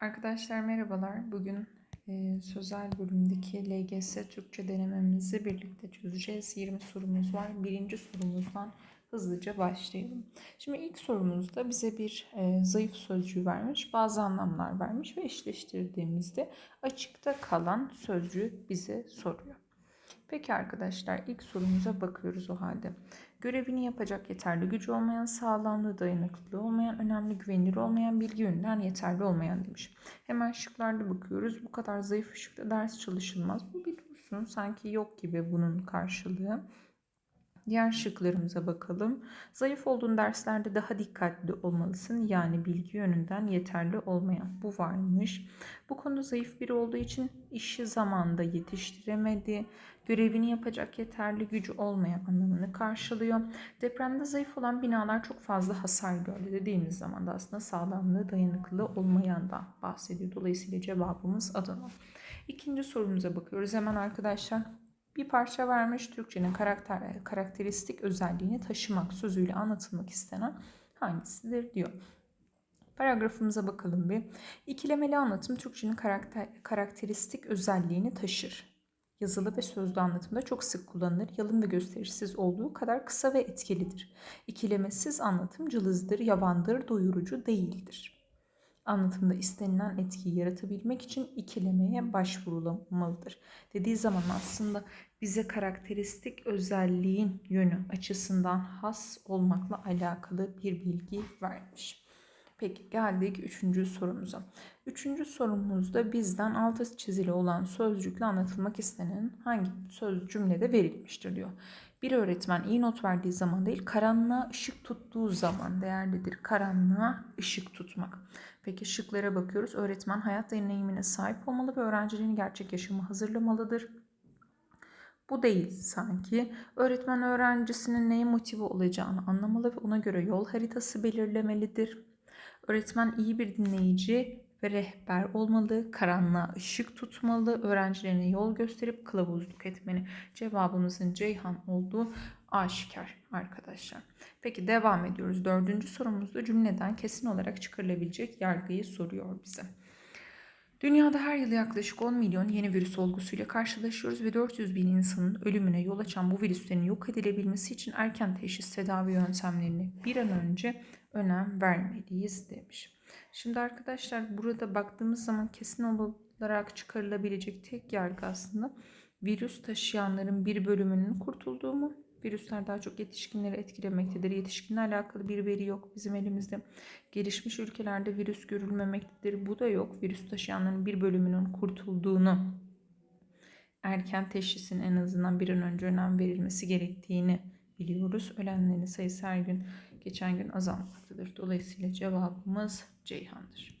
Arkadaşlar merhabalar. Bugün e, sözel bölümdeki LGS Türkçe denememizi birlikte çözeceğiz. 20 sorumuz var. Birinci sorumuzdan hızlıca başlayalım. Şimdi ilk sorumuzda bize bir e, zayıf sözcüğü vermiş, bazı anlamlar vermiş ve eşleştirdiğimizde açıkta kalan sözcüğü bize soruyor. Peki arkadaşlar ilk sorumuza bakıyoruz o halde. Görevini yapacak yeterli gücü olmayan, sağlamlığı, dayanıklılığı olmayan, önemli güvenilir olmayan, bilgi yönünden yeterli olmayan demiş. Hemen şıklarda bakıyoruz. Bu kadar zayıf ışıkta ders çalışılmaz. Bu bir dursun. Sanki yok gibi bunun karşılığı. Diğer şıklarımıza bakalım. Zayıf olduğun derslerde daha dikkatli olmalısın. Yani bilgi yönünden yeterli olmayan. Bu varmış. Bu konuda zayıf biri olduğu için işi zamanda yetiştiremedi. Görevini yapacak yeterli gücü olmayan anlamını karşılıyor. Depremde zayıf olan binalar çok fazla hasar gördü dediğimiz zaman da aslında sağlamlığı, dayanıklılığı olmayan da bahsediyor. Dolayısıyla cevabımız Adana. İkinci sorumuza bakıyoruz. Hemen arkadaşlar bir parça vermiş Türkçenin karakter, karakteristik özelliğini taşımak sözüyle anlatılmak istenen hangisidir diyor. Paragrafımıza bakalım bir. İkilemeli anlatım Türkçenin karakter, karakteristik özelliğini taşır. Yazılı ve sözlü anlatımda çok sık kullanılır. Yalın ve gösterişsiz olduğu kadar kısa ve etkilidir. İkilemesiz anlatım cılızdır, yavandır, doyurucu değildir anlatımda istenilen etkiyi yaratabilmek için ikilemeye başvurulmalıdır. Dediği zaman aslında bize karakteristik özelliğin yönü açısından has olmakla alakalı bir bilgi vermiş. Peki geldik üçüncü sorumuza. Üçüncü sorumuzda bizden altı çizili olan sözcükle anlatılmak istenen hangi söz cümlede verilmiştir diyor. Bir öğretmen iyi not verdiği zaman değil, karanlığa ışık tuttuğu zaman değerlidir. Karanlığa ışık tutmak. Peki şıklara bakıyoruz. Öğretmen hayat deneyimine sahip olmalı ve öğrencilerini gerçek yaşama hazırlamalıdır. Bu değil sanki. Öğretmen öğrencisinin neye motive olacağını anlamalı ve ona göre yol haritası belirlemelidir. Öğretmen iyi bir dinleyici ve rehber olmalı, karanlığa ışık tutmalı, öğrencilerine yol gösterip kılavuzluk etmeli. Cevabımızın Ceyhan olduğu aşikar arkadaşlar. Peki devam ediyoruz. Dördüncü sorumuzda cümleden kesin olarak çıkarılabilecek yargıyı soruyor bize. Dünyada her yıl yaklaşık 10 milyon yeni virüs olgusuyla karşılaşıyoruz ve 400 bin insanın ölümüne yol açan bu virüslerin yok edilebilmesi için erken teşhis tedavi yöntemlerini bir an önce önem vermeliyiz demiş. Şimdi arkadaşlar burada baktığımız zaman kesin olarak çıkarılabilecek tek yargı aslında virüs taşıyanların bir bölümünün kurtulduğu mu? Virüsler daha çok yetişkinleri etkilemektedir. Yetişkinle alakalı bir veri yok bizim elimizde. Gelişmiş ülkelerde virüs görülmemektedir. Bu da yok. Virüs taşıyanların bir bölümünün kurtulduğunu erken teşhisin en azından bir an önce önem verilmesi gerektiğini biliyoruz. Ölenlerin sayısı her gün geçen gün azalmaktadır. Dolayısıyla cevabımız Ceyhan'dır.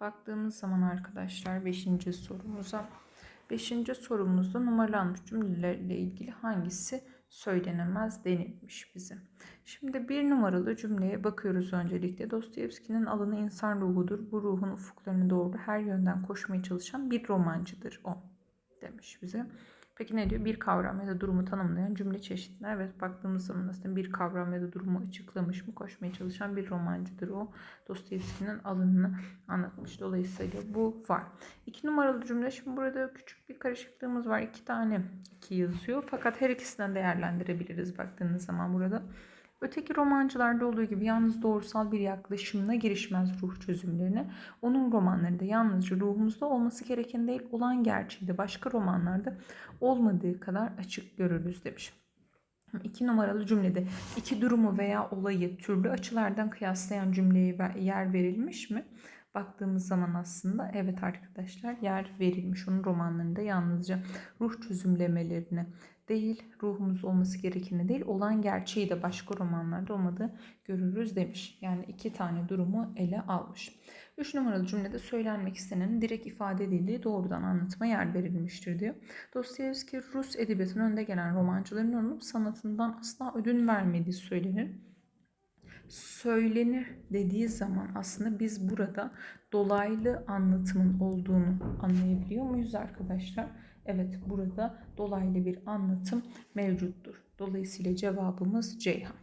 Baktığımız zaman arkadaşlar 5. sorumuza 5. sorumuzda numaralanmış cümlelerle ilgili hangisi söylenemez denilmiş bize. Şimdi bir numaralı cümleye bakıyoruz öncelikle. Dostoyevski'nin alanı insan ruhudur. Bu ruhun ufuklarını doğru her yönden koşmaya çalışan bir romancıdır o demiş bize. Peki ne diyor? Bir kavram ya da durumu tanımlayan cümle çeşitler. Evet baktığımız zaman aslında bir kavram ya da durumu açıklamış mı koşmaya çalışan bir romancıdır o. Dostoyevski'nin alanını anlatmış. Dolayısıyla bu var. İki numaralı cümle şimdi burada küçük bir karışıklığımız var. İki tane iki yazıyor. Fakat her ikisinden değerlendirebiliriz baktığınız zaman burada. Öteki romancılarda olduğu gibi yalnız doğrusal bir yaklaşımla girişmez ruh çözümlerine. Onun romanlarında yalnızca ruhumuzda olması gereken değil olan gerçeği de başka romanlarda olmadığı kadar açık görürüz demiş. İki numaralı cümlede iki durumu veya olayı türlü açılardan kıyaslayan cümleye yer verilmiş mi? Baktığımız zaman aslında evet arkadaşlar yer verilmiş. Onun romanlarında yalnızca ruh çözümlemelerine değil, ruhumuz olması gerekeni değil, olan gerçeği de başka romanlarda olmadığı görürüz demiş. Yani iki tane durumu ele almış. Üç numaralı cümlede söylenmek istenenin direkt ifade edildiği doğrudan anlatıma yer verilmiştir diyor. Dostoyevski Rus edebiyatının önde gelen romancıların olup sanatından asla ödün vermediği söylenir. söylenir dediği zaman aslında biz burada dolaylı anlatımın olduğunu anlayabiliyor muyuz arkadaşlar? Evet burada dolaylı bir anlatım mevcuttur. Dolayısıyla cevabımız Ceyhan.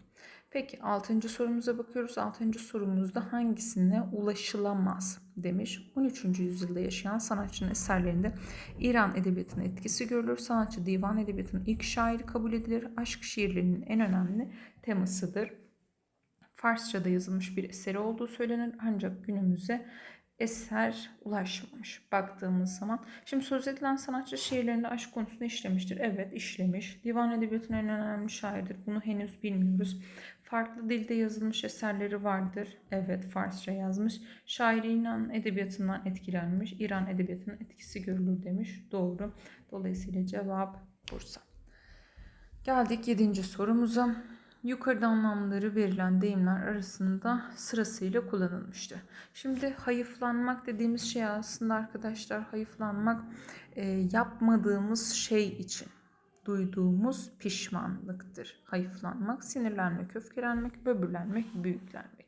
Peki 6. sorumuza bakıyoruz. 6. sorumuzda hangisine ulaşılamaz demiş. 13. yüzyılda yaşayan sanatçının eserlerinde İran edebiyatının etkisi görülür. Sanatçı divan edebiyatının ilk şairi kabul edilir. Aşk şiirlerinin en önemli temasıdır. Farsça'da yazılmış bir eseri olduğu söylenir ancak günümüze eser ulaşmamış baktığımız zaman. Şimdi söz edilen sanatçı şiirlerinde aşk konusunu işlemiştir. Evet işlemiş. Divan edebiyatının en önemli şairidir. Bunu henüz bilmiyoruz. Farklı dilde yazılmış eserleri vardır. Evet Farsça yazmış. Şairi İran edebiyatından etkilenmiş. İran edebiyatının etkisi görülür demiş. Doğru. Dolayısıyla cevap Bursa. Geldik 7. sorumuza. Yukarıda anlamları verilen deyimler arasında sırasıyla kullanılmıştır. Şimdi hayıflanmak dediğimiz şey aslında arkadaşlar hayıflanmak e, yapmadığımız şey için duyduğumuz pişmanlıktır. Hayıflanmak, sinirlenmek, öfkelenmek, böbürlenmek, büyüklenmek.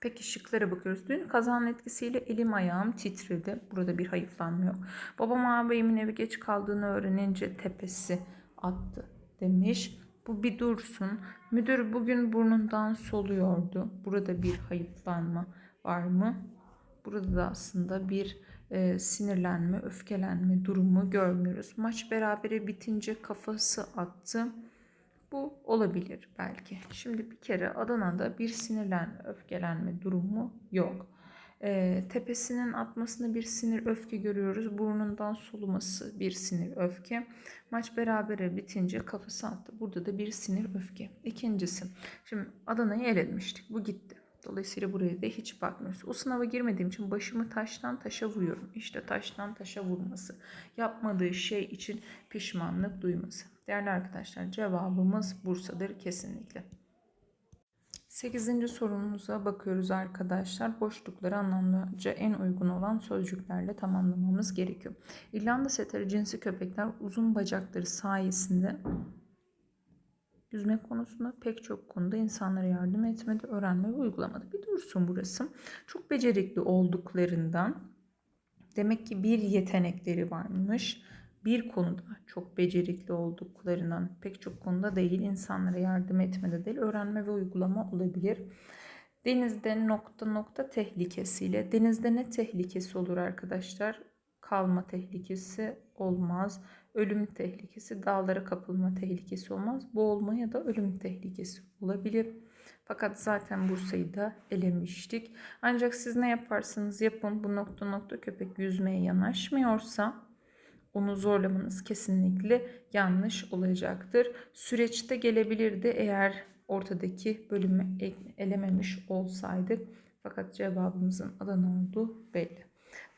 Peki şıklara bakıyoruz. Dün kazanın etkisiyle elim ayağım titredi. Burada bir hayıflanma yok. Babam ağabeyimin eve geç kaldığını öğrenince tepesi attı demiş. Bu bir dursun. Müdür bugün burnundan soluyordu. Burada bir hayıflanma var mı? Burada da aslında bir e, sinirlenme, öfkelenme durumu görmüyoruz. Maç berabere bitince kafası attı. Bu olabilir belki. Şimdi bir kere Adana'da bir sinirlenme, öfkelenme durumu yok. E, tepesinin atmasını bir sinir öfke görüyoruz. Burnundan soluması bir sinir öfke. Maç berabere bitince kafası attı. Burada da bir sinir öfke. İkincisi. Şimdi Adana'yı elemiştik. Bu gitti. Dolayısıyla buraya da hiç bakmıyoruz. O sınava girmediğim için başımı taştan taşa vuruyorum. İşte taştan taşa vurması. Yapmadığı şey için pişmanlık duyması. Değerli arkadaşlar cevabımız Bursa'dır kesinlikle. 8. sorumuza bakıyoruz arkadaşlar. Boşlukları anlamlıca en uygun olan sözcüklerle tamamlamamız gerekiyor. İrlanda seteri cinsi köpekler uzun bacakları sayesinde yüzme konusunda pek çok konuda insanlara yardım etmedi, öğrenme ve uygulamadı. Bir dursun burası. Çok becerikli olduklarından demek ki bir yetenekleri varmış. Bir konuda çok becerikli olduklarından pek çok konuda değil, insanlara yardım etmede değil, öğrenme ve uygulama olabilir. Denizde nokta nokta tehlikesiyle. Denizde ne tehlikesi olur arkadaşlar? Kalma tehlikesi olmaz ölüm tehlikesi, dağlara kapılma tehlikesi olmaz. Boğulma ya da ölüm tehlikesi olabilir. Fakat zaten Bursa'yı da elemiştik. Ancak siz ne yaparsanız yapın bu nokta nokta köpek yüzmeye yanaşmıyorsa onu zorlamanız kesinlikle yanlış olacaktır. Süreçte gelebilirdi eğer ortadaki bölümü elememiş olsaydık. Fakat cevabımızın Adana olduğu belli.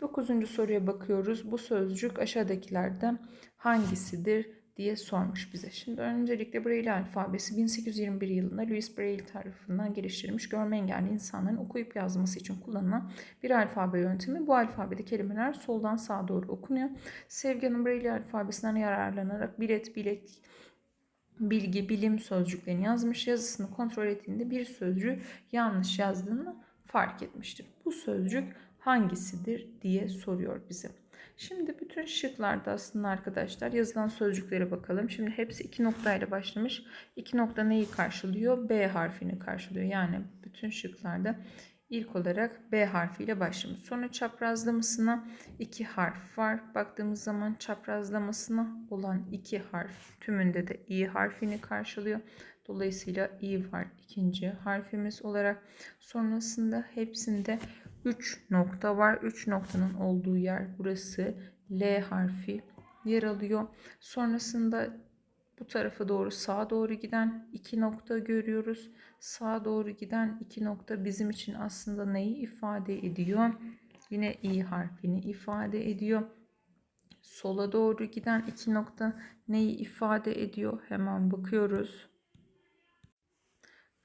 Dokuzuncu soruya bakıyoruz. Bu sözcük aşağıdakilerden hangisidir diye sormuş bize. Şimdi öncelikle Braille alfabesi 1821 yılında Louis Braille tarafından geliştirilmiş görme engelli insanların okuyup yazması için kullanılan bir alfabe yöntemi. Bu alfabede kelimeler soldan sağa doğru okunuyor. Sevgi Hanım Braille alfabesinden yararlanarak bilet, bilek, bilgi, bilim sözcüklerini yazmış. Yazısını kontrol ettiğinde bir sözcüğü yanlış yazdığını fark etmiştir. Bu sözcük hangisidir diye soruyor bize. Şimdi bütün şıklarda aslında arkadaşlar yazılan sözcüklere bakalım. Şimdi hepsi iki noktayla başlamış. İki nokta neyi karşılıyor? B harfini karşılıyor. Yani bütün şıklarda ilk olarak B harfiyle başlamış. Sonra çaprazlamasına iki harf var. Baktığımız zaman çaprazlamasına olan iki harf tümünde de İ harfini karşılıyor. Dolayısıyla İ var ikinci harfimiz olarak. Sonrasında hepsinde 3 nokta var. 3 noktanın olduğu yer burası. L harfi yer alıyor. Sonrasında bu tarafa doğru sağa doğru giden iki nokta görüyoruz. Sağa doğru giden iki nokta bizim için aslında neyi ifade ediyor? Yine i harfini ifade ediyor. Sola doğru giden iki nokta neyi ifade ediyor? Hemen bakıyoruz.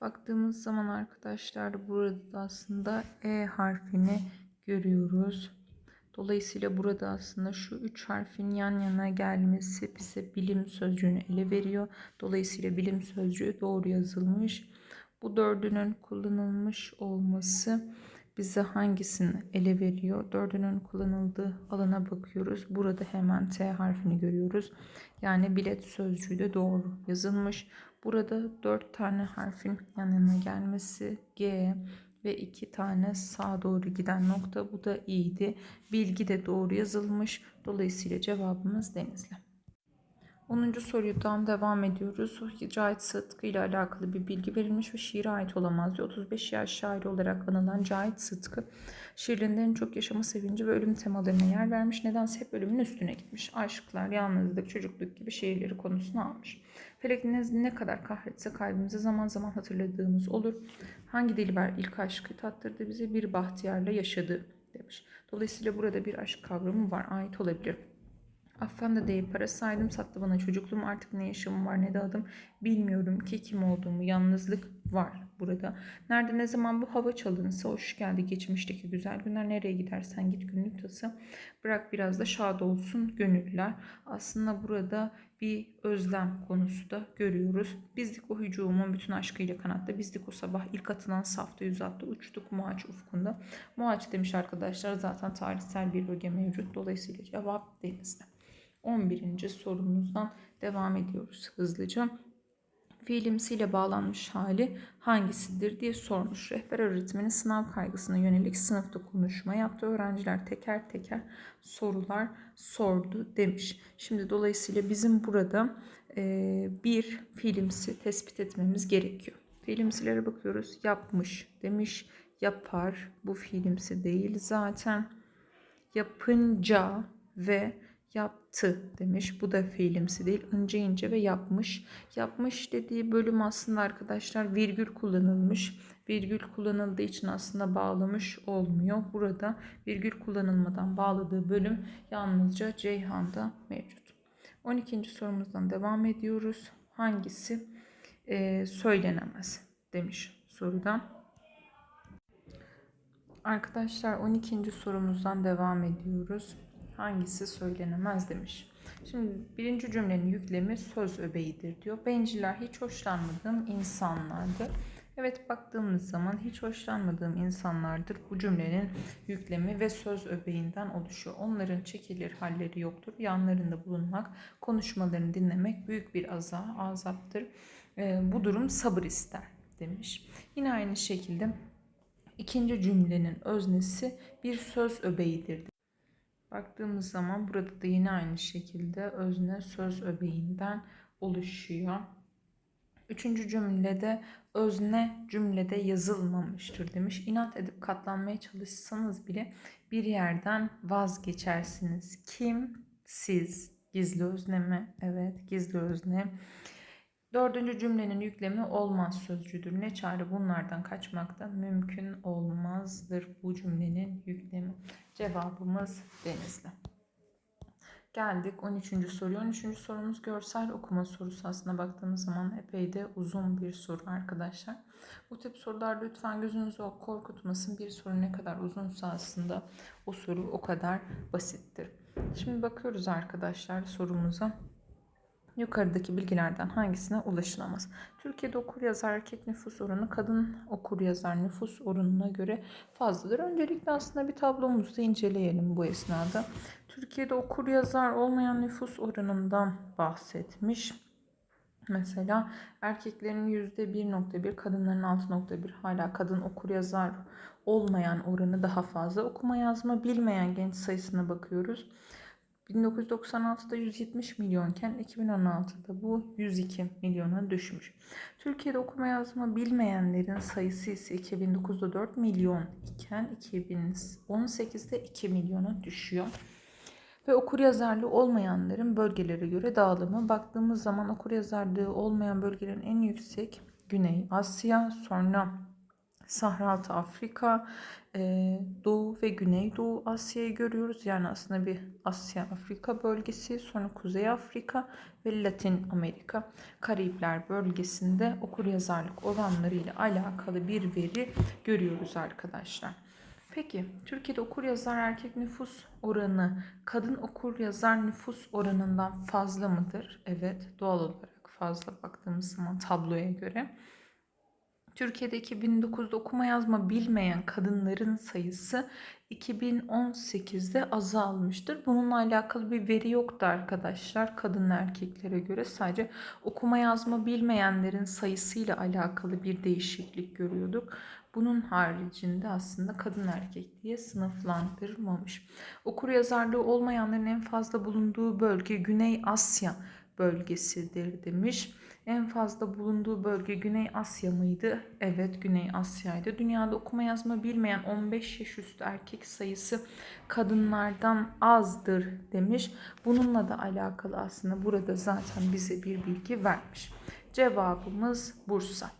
Baktığımız zaman arkadaşlar burada aslında E harfini görüyoruz. Dolayısıyla burada aslında şu üç harfin yan yana gelmesi bize bilim sözcüğünü ele veriyor. Dolayısıyla bilim sözcüğü doğru yazılmış. Bu dördünün kullanılmış olması bize hangisini ele veriyor? Dördünün kullanıldığı alana bakıyoruz. Burada hemen T harfini görüyoruz. Yani bilet sözcüğü de doğru yazılmış. Burada dört tane harfin yanına gelmesi G ve iki tane sağa doğru giden nokta. Bu da iyiydi. Bilgi de doğru yazılmış. Dolayısıyla cevabımız Denizli. 10. sorudan devam ediyoruz. Cahit Sıtkı ile alakalı bir bilgi verilmiş ve şiire ait olamaz diyor. 35 yaş şairi olarak anılan Cahit Sıtkı şiirlerinde en çok yaşama sevinci ve ölüm temalarına yer vermiş. Nedense hep ölümün üstüne gitmiş. Aşklar, yalnızlık, çocukluk gibi şiirleri konusuna almış. Felek ne, kadar kahretse kalbimizi zaman zaman hatırladığımız olur. Hangi dilber ilk aşkı tattırdı bize bir bahtiyarla yaşadı demiş. Dolayısıyla burada bir aşk kavramı var, ait olabilir. Affan da değil para saydım sattı bana çocukluğum artık ne yaşamım var ne de adım bilmiyorum ki kim olduğumu yalnızlık var burada. Nerede ne zaman bu hava çalınsa hoş geldi geçmişteki güzel günler nereye gidersen git günlük tası bırak biraz da şad olsun gönüller. Aslında burada bir özlem konusu da görüyoruz. Bizdik o hücumun bütün aşkıyla kanatta. Bizdik o sabah ilk atılan safta yüz attı. Uçtuk Muaç ufkunda. Muaç demiş arkadaşlar zaten tarihsel bir bölge mevcut. Dolayısıyla cevap denizde. 11. sorumuzdan devam ediyoruz hızlıca. Fiilimsiyle bağlanmış hali hangisidir diye sormuş. Rehber öğretmeni sınav kaygısına yönelik sınıfta konuşma yaptı. Öğrenciler teker teker sorular sordu demiş. Şimdi dolayısıyla bizim burada e, bir fiilimsi tespit etmemiz gerekiyor. Fiilimsilere bakıyoruz. Yapmış demiş. Yapar. Bu fiilimsi değil zaten. Yapınca ve yaptı demiş. Bu da fiilimsi değil. İnce ince ve yapmış. Yapmış dediği bölüm aslında arkadaşlar virgül kullanılmış. Virgül kullanıldığı için aslında bağlamış olmuyor. Burada virgül kullanılmadan bağladığı bölüm yalnızca Ceyhan'da mevcut. 12. sorumuzdan devam ediyoruz. Hangisi e, söylenemez demiş sorudan. Arkadaşlar 12. sorumuzdan devam ediyoruz hangisi söylenemez demiş. Şimdi birinci cümlenin yüklemi söz öbeğidir diyor. Benciller hiç hoşlanmadığım insanlardır. Evet baktığımız zaman hiç hoşlanmadığım insanlardır. Bu cümlenin yüklemi ve söz öbeğinden oluşuyor. Onların çekilir halleri yoktur. Yanlarında bulunmak, konuşmalarını dinlemek büyük bir aza, azaptır. E, bu durum sabır ister demiş. Yine aynı şekilde ikinci cümlenin öznesi bir söz öbeğidir Baktığımız zaman burada da yine aynı şekilde özne söz öbeğinden oluşuyor. Üçüncü cümlede özne cümlede yazılmamıştır demiş. İnat edip katlanmaya çalışsanız bile bir yerden vazgeçersiniz. Kim? Siz. Gizli özne mi? Evet gizli özne. Dördüncü cümlenin yüklemi olmaz sözcüdür. Ne çare bunlardan kaçmakta mümkün olmazdır bu cümlenin yüklemi. Cevabımız Denizli. Geldik 13. soruya. 13. sorumuz görsel okuma sorusu aslında baktığımız zaman epey de uzun bir soru arkadaşlar. Bu tip sorular lütfen gözünüzü korkutmasın. Bir soru ne kadar uzunsa aslında o soru o kadar basittir. Şimdi bakıyoruz arkadaşlar sorumuza. Yukarıdaki bilgilerden hangisine ulaşılamaz? Türkiye'de okur yazar erkek nüfus oranı kadın okur yazar nüfus oranına göre fazladır. Öncelikle aslında bir tablomuzu inceleyelim bu esnada. Türkiye'de okur yazar olmayan nüfus oranından bahsetmiş. Mesela erkeklerin %1.1, kadınların 6.1 hala kadın okur yazar olmayan oranı daha fazla. Okuma yazma bilmeyen genç sayısına bakıyoruz. 1996'da 170 milyonken 2016'da bu 102 milyona düşmüş. Türkiye'de okuma yazma bilmeyenlerin sayısı ise 2009'da 4 milyon iken 2018'de 2 milyona düşüyor. Ve okur yazarlığı olmayanların bölgelere göre dağılımı baktığımız zaman okur yazarlığı olmayan bölgelerin en yüksek Güney Asya, sonra Sahraltı Afrika, Doğu ve Güneydoğu Asya'yı görüyoruz. Yani aslında bir Asya-Afrika bölgesi, sonra Kuzey Afrika ve Latin Amerika. Karayipler bölgesinde okur yazarlık oranlarıyla alakalı bir veri görüyoruz arkadaşlar. Peki Türkiye'de okur yazar erkek nüfus oranı kadın okur yazar nüfus oranından fazla mıdır? Evet doğal olarak fazla baktığımız zaman tabloya göre. Türkiye'de 2009'da okuma yazma bilmeyen kadınların sayısı 2018'de azalmıştır. Bununla alakalı bir veri yoktu arkadaşlar. Kadın erkeklere göre sadece okuma yazma bilmeyenlerin sayısıyla alakalı bir değişiklik görüyorduk. Bunun haricinde aslında kadın erkek diye sınıflandırmamış. Okur yazarlığı olmayanların en fazla bulunduğu bölge Güney Asya bölgesidir demiş. En fazla bulunduğu bölge Güney Asya mıydı? Evet Güney Asya'ydı. Dünyada okuma yazma bilmeyen 15 yaş üstü erkek sayısı kadınlardan azdır demiş. Bununla da alakalı aslında burada zaten bize bir bilgi vermiş. Cevabımız Bursa.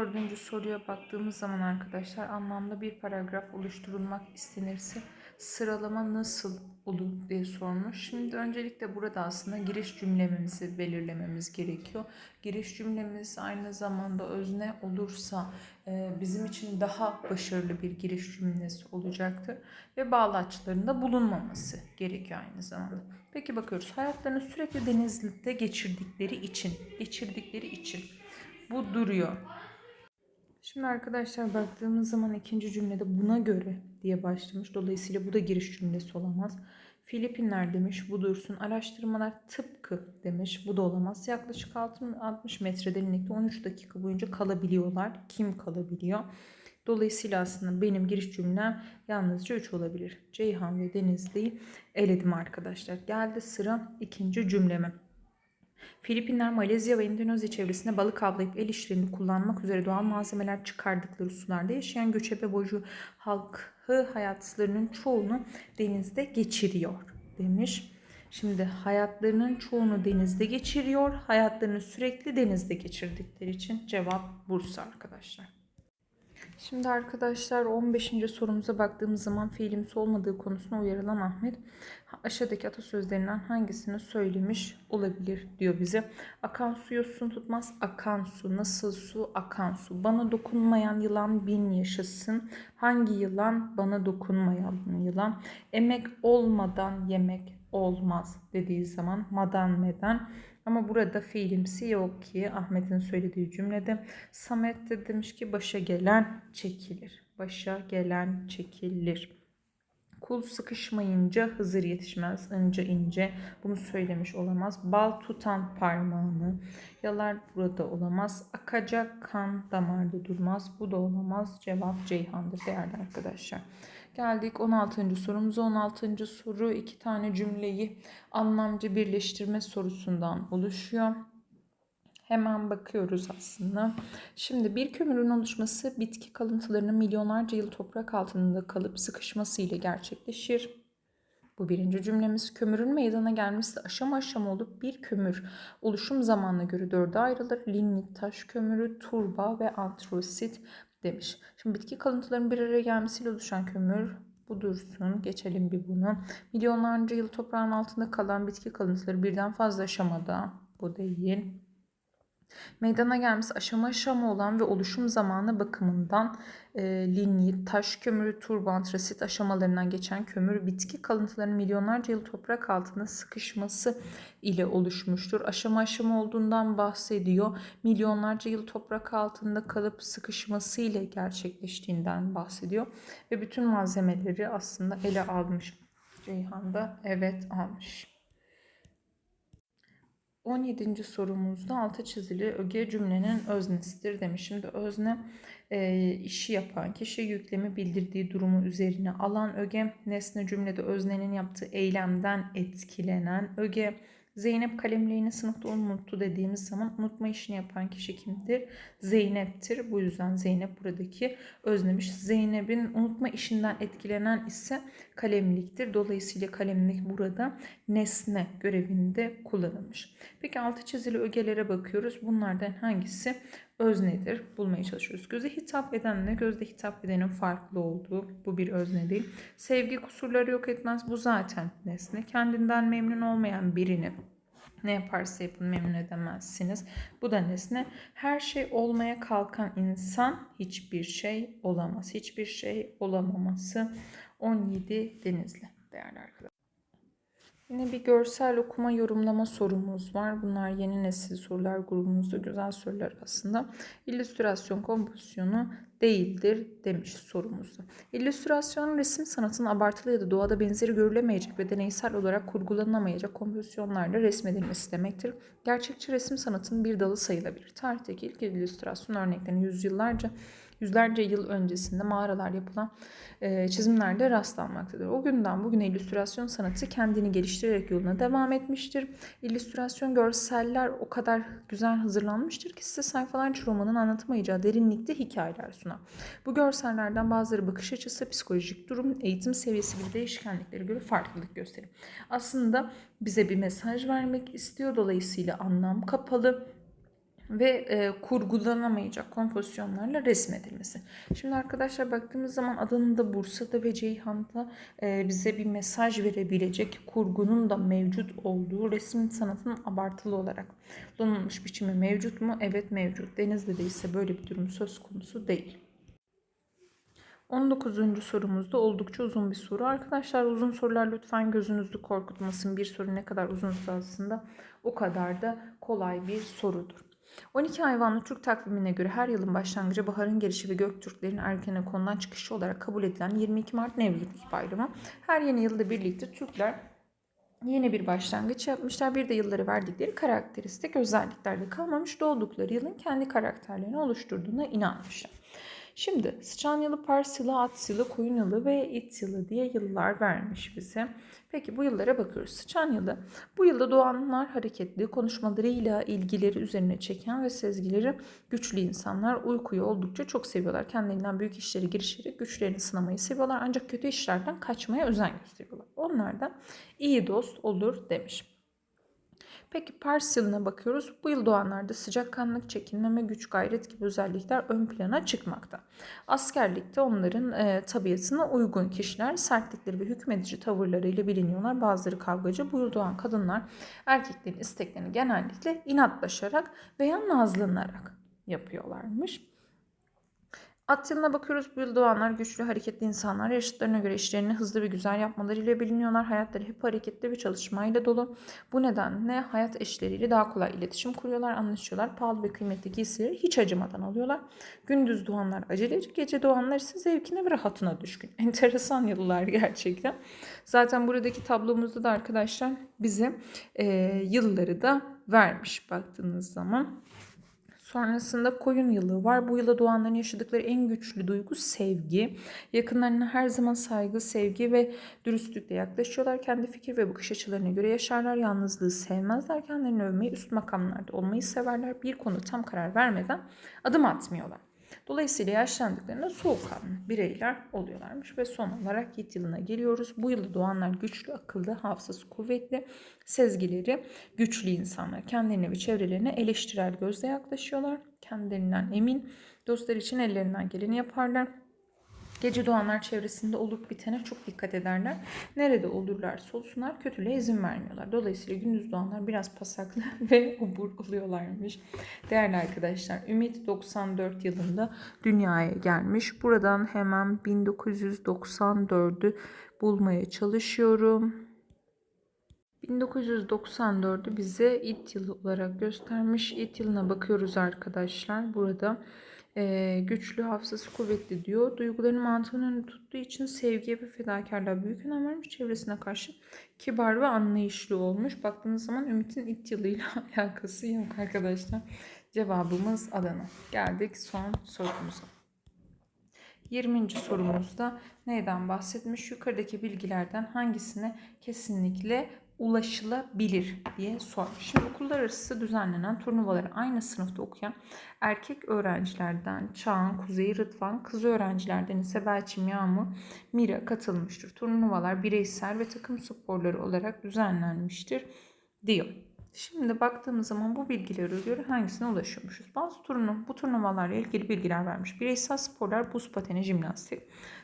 14. soruya baktığımız zaman arkadaşlar anlamlı bir paragraf oluşturulmak istenirse sıralama nasıl olur diye sormuş. Şimdi öncelikle burada aslında giriş cümlemizi belirlememiz gerekiyor. Giriş cümlemiz aynı zamanda özne olursa e, bizim için daha başarılı bir giriş cümlesi olacaktır. Ve bağlaçlarında bulunmaması gerekiyor aynı zamanda. Peki bakıyoruz. Hayatlarını sürekli denizde geçirdikleri için, geçirdikleri için bu duruyor. Şimdi arkadaşlar baktığımız zaman ikinci cümlede buna göre diye başlamış. Dolayısıyla bu da giriş cümlesi olamaz. Filipinler demiş bu dursun. Araştırmalar tıpkı demiş. Bu da olamaz. Yaklaşık 60 metre derinlikte 13 dakika boyunca kalabiliyorlar. Kim kalabiliyor? Dolayısıyla aslında benim giriş cümlem yalnızca 3 olabilir. Ceyhan ve Denizli'yi eledim arkadaşlar. Geldi sıra ikinci cümleme. Filipinler, Malezya ve Endonezya çevresinde balık avlayıp el işlerini kullanmak üzere doğal malzemeler çıkardıkları sularda yaşayan göçebe boycu halkı hayatlarının çoğunu denizde geçiriyor demiş. Şimdi hayatlarının çoğunu denizde geçiriyor. Hayatlarını sürekli denizde geçirdikleri için cevap Bursa arkadaşlar. Şimdi arkadaşlar 15. sorumuza baktığımız zaman fiilimsi olmadığı konusuna uyarılan Ahmet aşağıdaki atasözlerinden hangisini söylemiş olabilir diyor bize. Akan su yosun tutmaz. Akan su nasıl su? Akan su. Bana dokunmayan yılan bin yaşasın. Hangi yılan? Bana dokunmayan yılan. Emek olmadan yemek olmaz dediği zaman madan meden ama burada fiilimsi yok ki Ahmet'in söylediği cümlede. Samet de demiş ki başa gelen çekilir. Başa gelen çekilir. Kul sıkışmayınca Hızır yetişmez. ince ince bunu söylemiş olamaz. Bal tutan parmağını yalar burada olamaz. Akacak kan damarda durmaz. Bu da olamaz. Cevap Ceyhan'dır değerli arkadaşlar. Geldik 16. sorumuza. 16. soru iki tane cümleyi anlamcı birleştirme sorusundan oluşuyor. Hemen bakıyoruz aslında. Şimdi bir kömürün oluşması bitki kalıntılarının milyonlarca yıl toprak altında kalıp sıkışması ile gerçekleşir. Bu birinci cümlemiz. Kömürün meydana gelmesi aşama aşama olup bir kömür oluşum zamanına göre dörde ayrılır. Lignit, taş kömürü, turba ve antrosit demiş. Şimdi bitki kalıntılarının bir araya gelmesiyle oluşan kömür bu dursun. Geçelim bir bunu. Milyonlarca yıl toprağın altında kalan bitki kalıntıları birden fazla aşamada. Bu değil meydana gelmesi aşama aşama olan ve oluşum zamanı bakımından e, linyit, taş kömürü, turbo, antrasit aşamalarından geçen kömür bitki kalıntılarının milyonlarca yıl toprak altında sıkışması ile oluşmuştur. Aşama aşama olduğundan bahsediyor. Milyonlarca yıl toprak altında kalıp sıkışması ile gerçekleştiğinden bahsediyor. Ve bütün malzemeleri aslında ele almış. Ceyhan da evet almış. 17. sorumuzda altı çizili öge cümlenin öznesidir demiş. Şimdi özne e, işi yapan kişi yüklemi bildirdiği durumu üzerine alan öge nesne cümlede öznenin yaptığı eylemden etkilenen öge Zeynep kalemliğini sınıfta unuttu dediğimiz zaman unutma işini yapan kişi kimdir? Zeynep'tir. Bu yüzden Zeynep buradaki özlemiş. Zeynep'in unutma işinden etkilenen ise kalemliktir. Dolayısıyla kalemlik burada nesne görevinde kullanılmış. Peki altı çizili ögelere bakıyoruz. Bunlardan hangisi öznedir. Bulmaya çalışıyoruz. Göze hitap edenle gözde hitap edenin farklı olduğu bu bir özne değil. Sevgi kusurları yok etmez. Bu zaten nesne. Kendinden memnun olmayan birini ne yaparsa yapın memnun edemezsiniz. Bu da nesne. Her şey olmaya kalkan insan hiçbir şey olamaz. Hiçbir şey olamaması 17 Denizli değerli arkadaşlar. Yine bir görsel okuma yorumlama sorumuz var. Bunlar yeni nesil sorular grubumuzda güzel sorular aslında. İllüstrasyon kompozisyonu değildir demiş sorumuzda. İllüstrasyon resim sanatının abartılı ya da doğada benzeri görülemeyecek ve deneysel olarak kurgulanamayacak kompozisyonlarla resmedilmesi demektir. Gerçekçi resim sanatının bir dalı sayılabilir. Tarihteki ilk illüstrasyon örneklerine yüzyıllarca yüzlerce yıl öncesinde mağaralar yapılan e, çizimlerde rastlanmaktadır. O günden bugüne illüstrasyon sanatı kendini geliştirerek yoluna devam etmiştir. İllüstrasyon görseller o kadar güzel hazırlanmıştır ki size sayfalarca romanın anlatamayacağı derinlikte hikayeler sunar. Bu görsellerden bazıları bakış açısı, psikolojik durum, eğitim seviyesi gibi değişkenliklere göre farklılık gösterir. Aslında bize bir mesaj vermek istiyor. Dolayısıyla anlam kapalı ve e, kurgulanamayacak kompozisyonlarla resmedilmesi. Şimdi arkadaşlar baktığımız zaman adanında Bursa'da ve Ceyhan'da e, bize bir mesaj verebilecek kurgunun da mevcut olduğu resim sanatının abartılı olarak kullanılmış biçimi mevcut mu? Evet mevcut. Denizli'de de ise böyle bir durum söz konusu değil. 19. sorumuzda oldukça uzun bir soru. Arkadaşlar uzun sorular lütfen gözünüzü korkutmasın. Bir soru ne kadar uzunsa aslında o kadar da kolay bir sorudur. 12 hayvanlı Türk takvimine göre her yılın başlangıcı baharın gelişi ve Göktürklerin erkene konudan çıkışı olarak kabul edilen 22 Mart Nevruz Bayramı. Her yeni yılda birlikte Türkler yeni bir başlangıç yapmışlar. Bir de yılları verdikleri karakteristik özelliklerle kalmamış doğdukları yılın kendi karakterlerini oluşturduğuna inanmışlar. Şimdi sıçan yılı, pars yılı, at yılı, koyun yılı ve it yılı diye yıllar vermiş bize. Peki bu yıllara bakıyoruz. Sıçan yılı bu yılda doğanlar hareketli, konuşmalarıyla ilgileri üzerine çeken ve sezgileri güçlü insanlar uykuyu oldukça çok seviyorlar. Kendilerinden büyük işlere girişerek güçlerini sınamayı seviyorlar ancak kötü işlerden kaçmaya özen gösteriyorlar. Onlardan iyi dost olur demiş. Peki Pars yılına bakıyoruz. Bu yıl doğanlarda sıcakkanlık, çekinmeme, güç, gayret gibi özellikler ön plana çıkmakta. Askerlikte onların e, tabiatına uygun kişiler sertlikleri ve hükmedici tavırlarıyla biliniyorlar. Bazıları kavgacı. Bu yıl doğan kadınlar erkeklerin isteklerini genellikle inatlaşarak veya nazlanarak yapıyorlarmış. At yılına bakıyoruz. Bu yıl doğanlar güçlü, hareketli insanlar. Yaşıtlarına göre işlerini hızlı ve güzel yapmalarıyla biliniyorlar. Hayatları hep hareketli ve çalışmayla dolu. Bu nedenle hayat eşleriyle daha kolay iletişim kuruyorlar, anlaşıyorlar. Pahalı ve kıymetli giysileri hiç acımadan alıyorlar. Gündüz doğanlar aceleci, gece doğanlar ise zevkine ve rahatına düşkün. Enteresan yıllar gerçekten. Zaten buradaki tablomuzda da arkadaşlar bize e, yılları da vermiş baktığınız zaman. Sonrasında koyun yılı var. Bu yılda doğanların yaşadıkları en güçlü duygu sevgi. Yakınlarına her zaman saygı, sevgi ve dürüstlükle yaklaşıyorlar. Kendi fikir ve bakış açılarına göre yaşarlar. Yalnızlığı sevmezler. Kendilerini övmeyi, üst makamlarda olmayı severler. Bir konu tam karar vermeden adım atmıyorlar. Dolayısıyla yaşlandıklarında soğukkanlı bireyler oluyorlarmış ve son olarak Yiğit yılına geliyoruz. Bu yılda doğanlar güçlü, akıllı, hafızası kuvvetli, sezgileri güçlü insanlar. Kendilerine ve çevrelerine eleştirel gözle yaklaşıyorlar. Kendilerinden emin, dostlar için ellerinden geleni yaparlar. Gece doğanlar çevresinde olup bitene çok dikkat ederler. Nerede olurlarsa olsunlar kötülüğe izin vermiyorlar. Dolayısıyla gündüz doğanlar biraz pasaklı ve ubur oluyorlarmış. Değerli arkadaşlar Ümit 94 yılında dünyaya gelmiş. Buradan hemen 1994'ü bulmaya çalışıyorum. 1994'ü bize it yılı olarak göstermiş. İt yılına bakıyoruz arkadaşlar. Burada e, güçlü, hafızası kuvvetli diyor. Duyguların mantığını tuttuğu için sevgiye ve fedakarlığa büyük önem vermiş. Çevresine karşı kibar ve anlayışlı olmuş. Baktığınız zaman Ümit'in it yılıyla alakası yok arkadaşlar. Cevabımız Adana. Geldik son sorumuza. 20. sorumuzda neyden bahsetmiş? Yukarıdaki bilgilerden hangisine kesinlikle ulaşılabilir diye sormuş. Şimdi okullar arası düzenlenen turnuvaları aynı sınıfta okuyan erkek öğrencilerden Çağan, Kuzey, Rıdvan, kız öğrencilerden ise Belçim, Yağmur, Mira katılmıştır. Turnuvalar bireysel ve takım sporları olarak düzenlenmiştir diyor. Şimdi baktığımız zaman bu bilgilere göre hangisine ulaşıyormuşuz? Bazı turnu, bu turnuvalarla ilgili bilgiler vermiş. Bireysel sporlar buz pateni, jimnastik.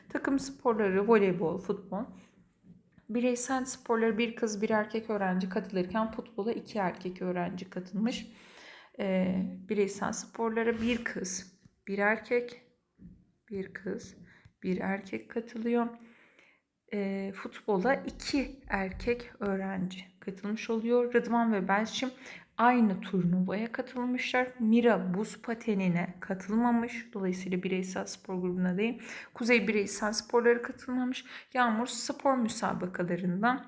Takım sporları voleybol, futbol. Bireysel sporlara bir kız bir erkek öğrenci katılırken futbola iki erkek öğrenci katılmış. Ee, bireysel sporlara bir kız bir erkek bir kız bir erkek katılıyor. Ee, futbola iki erkek öğrenci katılmış oluyor. Rıdvan ve Belçim aynı turnuvaya katılmışlar. Mira buz patenine katılmamış. Dolayısıyla bireysel spor grubuna değil. Kuzey bireysel sporlara katılmamış. Yağmur spor müsabakalarından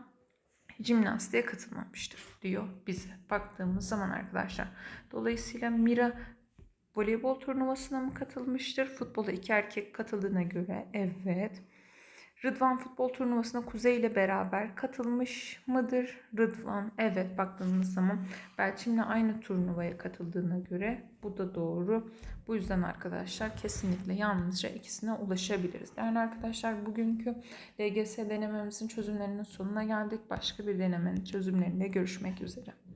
jimnastiğe katılmamıştır diyor bize baktığımız zaman arkadaşlar. Dolayısıyla Mira voleybol turnuvasına mı katılmıştır? Futbola iki erkek katıldığına göre evet. Rıdvan futbol turnuvasına Kuzey ile beraber katılmış mıdır? Rıdvan evet baktığımız zaman Belçim'le aynı turnuvaya katıldığına göre bu da doğru. Bu yüzden arkadaşlar kesinlikle yalnızca ikisine ulaşabiliriz. Değerli arkadaşlar bugünkü LGS denememizin çözümlerinin sonuna geldik. Başka bir denemenin çözümlerinde görüşmek üzere.